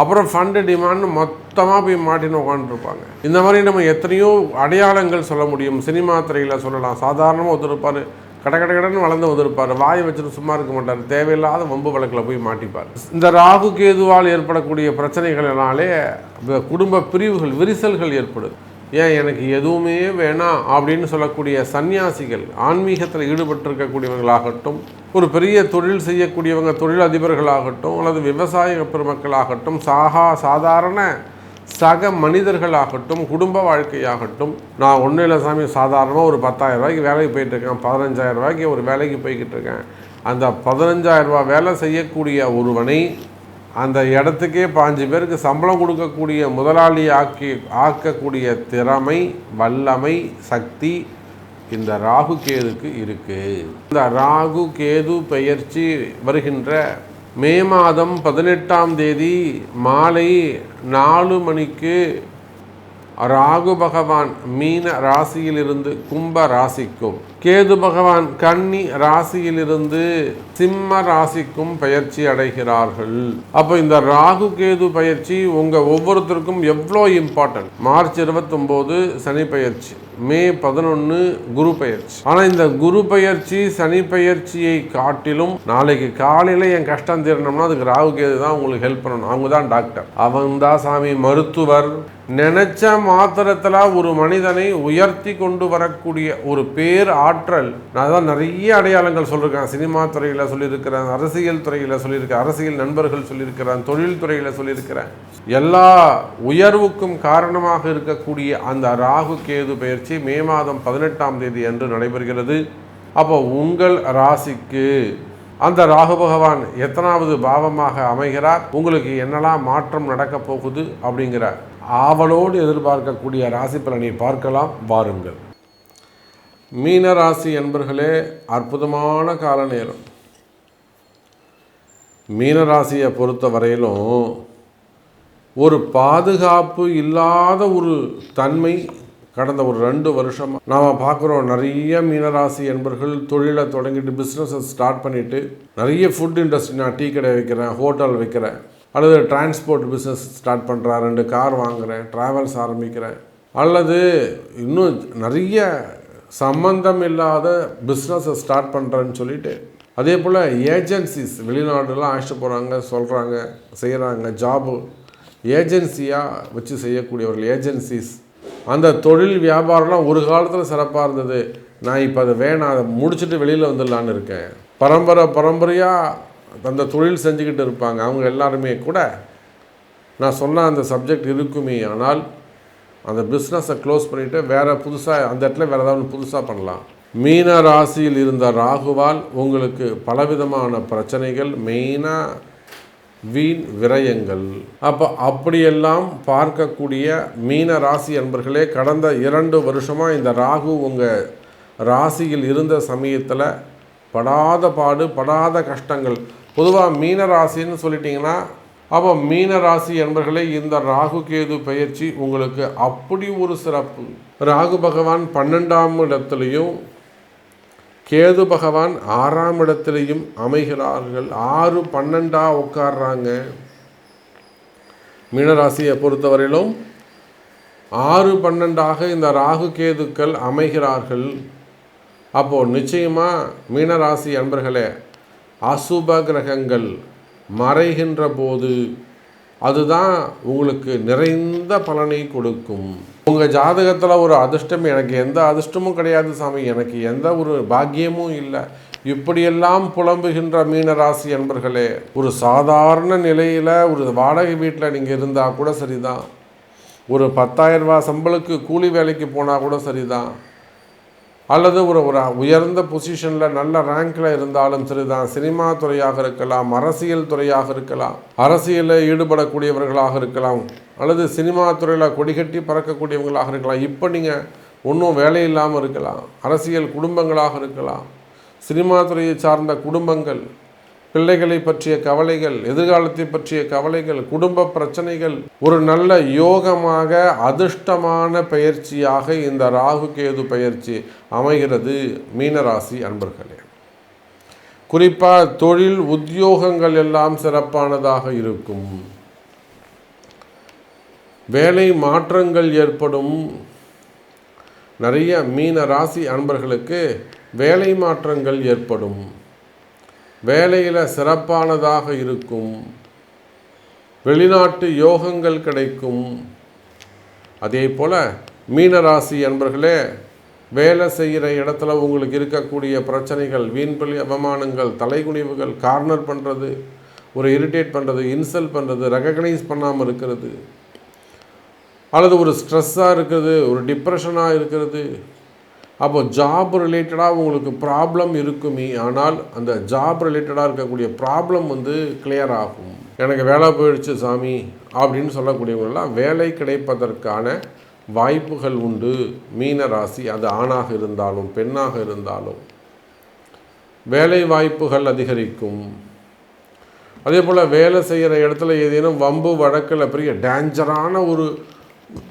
அப்புறம் ஃபண்டு டிமாண்ட்னு மொத்தமாக போய் மாட்டின்னு உட்காந்துருப்பாங்க இந்த மாதிரி நம்ம எத்தனையோ அடையாளங்கள் சொல்ல முடியும். சினிமா துறையில் சொல்லலாம். சாதாரணமாக ஒத்துருப்பார் கட கட கடன்னு வளர்ந்து வந்திருப்பார். வாயை வச்சுட்டு சும்மா இருக்க மாட்டார். தேவையில்லாத வம்பு வழக்கில் போய் மாட்டிப்பார். இந்த ராகு கேதுவால் ஏற்படக்கூடிய பிரச்சனைகளினாலே இந்த குடும்ப பிரிவுகள் விரிசல்கள் ஏற்படுது. ஏன் எனக்கு எதுவுமே வேணாம் அப்படின்னு சொல்லக்கூடிய சன்னியாசிகள் ஆன்மீகத்தில் ஈடுபட்டிருக்கக்கூடியவர்களாகட்டும் ஒரு பெரிய தொழில் செய்யக்கூடியவங்க தொழில் அதிபர்களாகட்டும் அல்லது விவசாய பெருமக்களாகட்டும் சாகா சாதாரண சக மனிதர்களாகட்டும் குடும்ப வாழ்க்கையாகட்டும் நான் ஒன்றும் இல்லை சாமி சாதாரணமாக ஒரு பத்தாயிரம் ரூபாய்க்கு வேலைக்கு போயிட்டு இருக்கேன் பதினஞ்சாயிரம் ரூபாய்க்கு ஒரு வேலைக்கு போய்கிட்டு இருக்கேன். அந்த பதினஞ்சாயிரம் ரூபா வேலை செய்யக்கூடிய ஒருவனை அந்த இடத்துக்கே பாஞ்சு பேருக்கு சம்பளம் கொடுக்கக்கூடிய முதலாளி ஆக்கி ஆக்கக்கூடிய திறமை வல்லமை சக்தி இந்த ராகு கேதுக்கு இருக்குது இந்த ராகு கேது பெயர்ச்சி வருகின்ற மே மாதம் பதினெட்டாம் தேதி மாலை நாலு மணிக்கு ராகு பகவான் மீன ராசியிலிருந்து கும்ப ராசிக்கும். கேது பகவான் கன்னி ராசியிலிருந்து சிம்ம ராசிக்கும் பயிற்சி அடைகிறார்கள். அப்போ இந்த ராகு கேது பயிற்சி உங்க ஒவ்வொருத்தருக்கும் எவ்வளோ இம்பார்ட்டன்ட் மார்ச் இருபத்தொம்போது சனி பயிற்சி மே பதினொன்று குரு பயிற்சி. ஆனால் இந்த குரு பயிற்சி சனி பயிற்சியை காட்டிலும் நாளைக்கு காலையில் என் கஷ்டம் தீரணும்னா அதுக்கு ராகு கேது தான் உங்களுக்கு ஹெல்ப் பண்ணணும். அவங்க தான் டாக்டர் அவன் தான் சாமி மருத்துவர். நினைச்ச மாத்திரத்தில் ஒரு மனிதனை உயர்த்தி கொண்டு வரக்கூடிய ஒரு பேர் ஆற்றல். நான் தான் நிறைய அடையாளங்கள் சொல்லியிருக்கேன். சினிமா துறையில் சொல்லியிருக்கிறேன் அரசியல் துறையில் சொல்லியிருக்கேன் அரசியல் நண்பர்கள் சொல்லியிருக்கிறேன் தொழில் துறையில் சொல்லியிருக்கிறேன். எல்லா உயர்வுக்கும் காரணமாக இருக்கக்கூடிய அந்த ராகு கேது பயிற்சி மே மாதம் பதினெட்டாம் தேதி அன்று நடைபெறுகிறது. அப்போ உங்கள் ராசிக்கு அந்த ராகு பகவான் எத்தனாவது பாவமாக அமைகிறார்? உங்களுக்கு என்னெல்லாம் மாற்றம் நடக்கப் போகுது? அப்படிங்கிற ஆவலோடு எதிர்பார்க்கக்கூடிய ராசி பலனை பார்க்கலாம். வாருங்கள். மீனராசி என்பர்களே அற்புதமான கால நேரம். மீனராசியை பொறுத்த வரையிலும் ஒரு பாதுகாப்பு இல்லாத ஒரு தன்மை கடந்த ஒரு ரெண்டு வருஷமாக நாம் பார்க்குறோம். நிறைய மீனராசி என்பர்கள் தொழிலை தொடங்கிட்டு பிஸ்னஸை ஸ்டார்ட் பண்ணிவிட்டு நிறைய ஃபுட் இண்டஸ்ட்ரி நான் டீ கடை வைக்கிறேன் ஹோட்டல் வைக்கிறேன் அல்லது டிரான்ஸ்போர்ட் பிஸ்னஸ் ஸ்டார்ட் பண்ணுறேன் ரெண்டு கார் வாங்குகிறேன் ட்ராவல்ஸ் ஆரம்பிக்கிறேன் அல்லது இன்னும் நிறைய சம்பந்தம் இல்லாத பிஸ்னஸை ஸ்டார்ட் பண்ணுறேன்னு சொல்லிட்டு அதே போல் ஏஜென்சிஸ் வெளிநாடுலாம் அழைச்சிட்டு போகிறாங்க சொல்கிறாங்க செய்கிறாங்க ஜாபு ஏஜென்சியாக வச்சு செய்யக்கூடியவர்கள் ஏஜென்சிஸ் அந்த தொழில் வியாபாரம்லாம் ஒரு காலத்தில் சிறப்பாக இருந்தது. நான் இப்போ அதை வேணாம் அதை முடிச்சுட்டு வெளியில் வந்துடலான்னு இருக்கேன். பரம்பரை பரம்பரையாக அந்த தொழில் செஞ்சுக்கிட்டு இருப்பாங்க. அவங்க எல்லாருமே கூட நான் சொன்ன அந்த சப்ஜெக்ட் இருக்குமே ஆனால் அந்த பிஸ்னஸை க்ளோஸ் பண்ணிவிட்டு வேறு புதுசாக அந்த இடத்துல வேறு ஏதாவது புதுசாக பண்ணலாம். மீன ராசியில் இருந்த ராகுவால் உங்களுக்கு பலவிதமான பிரச்சனைகள் மெயினாக வீண் விரயங்கள். அப்போ அப்படியெல்லாம் பார்க்கக்கூடிய மீன ராசி அன்பர்களே கடந்த இரண்டு வருஷமாக இந்த ராகு உங்கள் ராசியில் இருந்த சமயத்தில் படாத பாடு படாத கஷ்டங்கள். பொதுவாக மீன ராசின்னு சொல்லிட்டிங்கன்னா அப்போ மீன ராசி என்பர்களே இந்த ராகு கேது பயிற்சி உங்களுக்கு அப்படி ஒரு சிறப்பு. ராகு பகவான் பன்னெண்டாம் இடத்துலையும் கேது பகவான் ஆறாம் இடத்திலையும் அமைகிறார்கள். ஆறு பன்னெண்டாக உட்கார்றாங்க. மீனராசியை பொறுத்தவரையிலும் ஆறு பன்னெண்டாக இந்த ராகு கேதுக்கள் அமைகிறார்கள். அப்போது நிச்சயமாக மீனராசி அன்பர்களே அசுப கிரகங்கள் மறைகின்ற போது அதுதான் உங்களுக்கு நிறைந்த பலனை கொடுக்கும். உங்கள் ஜாதகத்தில் ஒரு அதிர்ஷ்டம் எனக்கு எந்த அதிர்ஷ்டமும் கிடையாது சாமி. எனக்கு எந்த ஒரு பாக்கியமும் இல்லை. இப்படியெல்லாம் புலம்புகின்ற மீனராசி என்பர்களே ஒரு சாதாரண நிலையில் ஒரு வாடகை வீட்டில் நீங்கள் இருந்தால் கூட சரிதான். ஒரு பத்தாயிரம் ரூபா சம்பளுக்கு கூலி வேலைக்கு போனால் கூட சரிதான். அல்லது ஒரு ஒரு உயர்ந்த பொசிஷனில் நல்ல ரேங்கில் இருந்தாலும் சரிதான். சினிமா துறையாக இருக்கலாம் அரசியல் துறையாக இருக்கலாம் அரசியலில் ஈடுபடக்கூடியவர்களாக இருக்கலாம் அல்லது சினிமா துறையில் கொடிகட்டி பறக்கக்கூடியவங்களாக இருக்கலாம். இப்போ நீங்கள் ஒன்றும் வேலை இல்லாமல் இருக்கலாம். அரசியல் குடும்பங்களாக இருக்கலாம். சினிமா துறையை சார்ந்த குடும்பங்கள் பிள்ளைகளை பற்றிய கவலைகள் எதிர்காலத்தை பற்றிய கவலைகள் குடும்ப பிரச்சனைகள் ஒரு நல்ல யோகமாக அதிர்ஷ்டமான பயிற்சியாக இந்த ராகு கேது பயிற்சி அமைகிறது மீனராசி அன்பர்களே. குறிப்பாக தொழில் உத்தியோகங்கள் எல்லாம் சிறப்பானதாக இருக்கும். வேலை மாற்றங்கள் ஏற்படும். நிறைய மீன ராசி அன்பர்களுக்கு வேலை மாற்றங்கள் ஏற்படும். வேலையில் சிறப்பானதாக இருக்கும். வெளிநாட்டு யோகங்கள் கிடைக்கும். அதே போல் மீனராசி அன்பர்களே வேலை செய்கிற இடத்துல உங்களுக்கு இருக்கக்கூடிய பிரச்சனைகள் வீண்பலி அவமானங்கள் தலைகுனிவுகள் கார்னர் பண்ணுறது ஒரு இரிட்டேட் பண்ணுறது இன்சல்ட் பண்ணுறது ரெகக்னைஸ் பண்ணாமல் இருக்கிறது. அல்லது ஒரு ஸ்ட்ரெஸ்ஸாக இருக்கிறது ஒரு டிப்ரெஷனாக இருக்கிறது அப்போ ஜாப் ரிலேட்டடாக உங்களுக்கு ப்ராப்ளம் இருக்குமே ஆனால் அந்த ஜாப் ரிலேட்டடாக இருக்கக்கூடிய ப்ராப்ளம் வந்து கிளியர் ஆகும். எனக்கு வேலை போயிடுச்சு சாமி அப்படின்னு சொல்லக்கூடியவங்களாம் வேலை கிடைப்பதற்கான வாய்ப்புகள் உண்டு. மீன ராசி அது ஆணாக இருந்தாலும் பெண்ணாக இருந்தாலும். வேலை வாய்ப்புகள் அதிகரிக்கும். அதே போல் வேலை செய்கிற இடத்துல ஏதேனும் வம்பு வழக்கில் பெரிய டேஞ்சரான ஒரு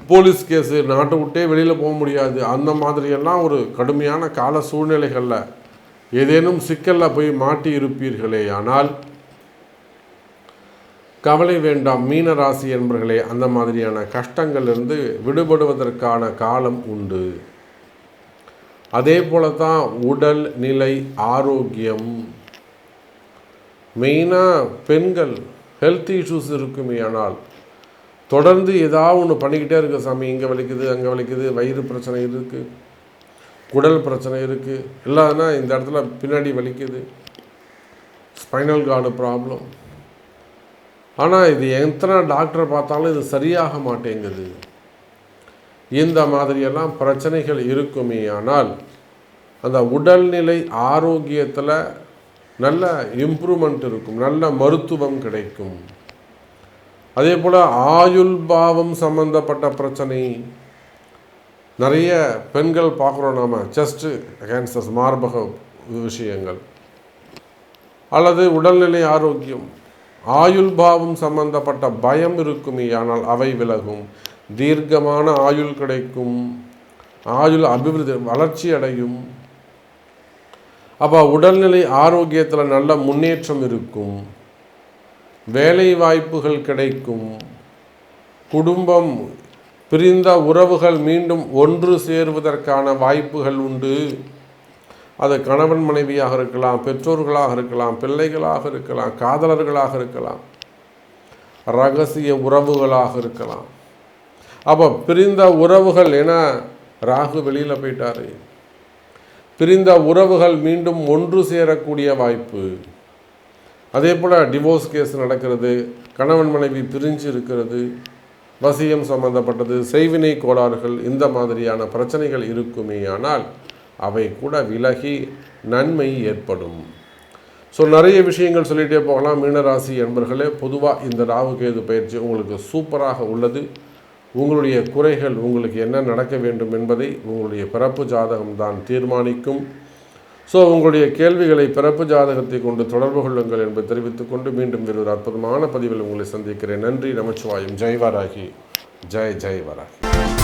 போலீஸ் கேஸு நாட்டை விட்டே வெளியில் போக முடியாது. அந்த மாதிரியெல்லாம் ஒரு கடுமையான கால சூழ்நிலைகளில் ஏதேனும் சிக்கலில் போய் மாட்டி இருப்பீர்களே. ஆனால் கவலை வேண்டாம் மீன ராசி என்பர்களே. அந்த மாதிரியான கஷ்டங்களிலிருந்து விடுபடுவதற்கான காலம் உண்டு. அதே போல தான் உடல் நிலை ஆரோக்கியம். மெயினாக பெண்கள் ஹெல்த் இஷ்யூஸ் இருக்குமே ஆனால் தொடர்ந்து ஏதாவது ஒன்று பண்ணிக்கிட்டே இருக்க சாமி. இங்கே வலிக்குது அங்கே வலிக்குது வயிறு பிரச்சனை இருக்குது குடல் பிரச்சனை இருக்குது இல்லாதனா இந்த இடத்துல பின்னாடி வலிக்குது. ஸ்பைனல் கார்டு ப்ராப்ளம் ஆனால் இது எத்தனை டாக்டரை பார்த்தாலும் இது சரியாக மாட்டேங்குது. இந்த மாதிரியெல்லாம் பிரச்சனைகள் இருக்குமே. ஆனால் அந்த உடல்நிலை ஆரோக்கியத்தில் நல்ல இம்ப்ரூவ்மெண்ட் இருக்கும். நல்ல மருத்துவம் கிடைக்கும். அதே போல் ஆயுள் பாவம் சம்பந்தப்பட்ட பிரச்சனை. நிறைய பெண்கள் பார்க்குறோம் நாம் செஸ்ட்டு கேன்சர்ஸ் மார்பக விஷயங்கள். அல்லது உடல்நிலை ஆரோக்கியம். ஆயுள் பாவம் சம்பந்தப்பட்ட பயம் இருக்குமே ஆனால் அவை விலகும். தீர்க்கமான ஆயுள் கிடைக்கும். ஆயுள் அபிவிருத்தி வளர்ச்சி அடையும். அப்போ உடல்நிலை ஆரோக்கியத்தில் நல்ல முன்னேற்றம் இருக்கும். வேலை வாய்ப்புகள் கிடைக்கும். குடும்பம் பிரிந்த உறவுகள் மீண்டும் ஒன்று சேருவதற்கான வாய்ப்புகள் உண்டு. அது கணவன் மனைவியாக இருக்கலாம் பெற்றோர்களாக இருக்கலாம் பிள்ளைகளாக இருக்கலாம் காதலர்களாக இருக்கலாம் ரகசிய உறவுகளாக இருக்கலாம். அப்போ பிரிந்த உறவுகள் என ராகு வெளியில் போயிட்டாரு. பிரிந்த உறவுகள் மீண்டும் ஒன்று சேரக்கூடிய வாய்ப்பு. அதே போல் டிவோர்ஸ் கேஸ் நடக்கிறது கணவன் மனைவி பிரிஞ்சு இருக்கிறது வசியம் சம்பந்தப்பட்டது செய்வினை கோளாறுகள் இந்த மாதிரியான பிரச்சனைகள் இருக்குமே ஆனால் அவை கூட விலகி நன்மை ஏற்படும். ஸோ நிறைய விஷயங்கள் சொல்லிகிட்டே போகலாம். மீனராசி என்பர்களே பொதுவாக இந்த ராகு கேது பயிற்சி உங்களுக்கு சூப்பராக உள்ளது. உங்களுடைய குறைகள் உங்களுக்கு என்ன நடக்க வேண்டும் என்பதை உங்களுடைய பிறப்பு ஜாதகம் தான் தீர்மானிக்கும். ஸோ உங்களுடைய கேள்விகளை பிறப்பு ஜாதகத்தை கொண்டு தொடர்பு கொள்ளுங்கள் என்பதை தெரிவித்துக்கொண்டு மீண்டும் வேறு ஒரு அற்புதமான பதிவில் உங்களை சந்திக்கிறேன். நன்றி நமச்சிவாயும். ஜெய் வராகி ஜெய் ஜெய் வராகி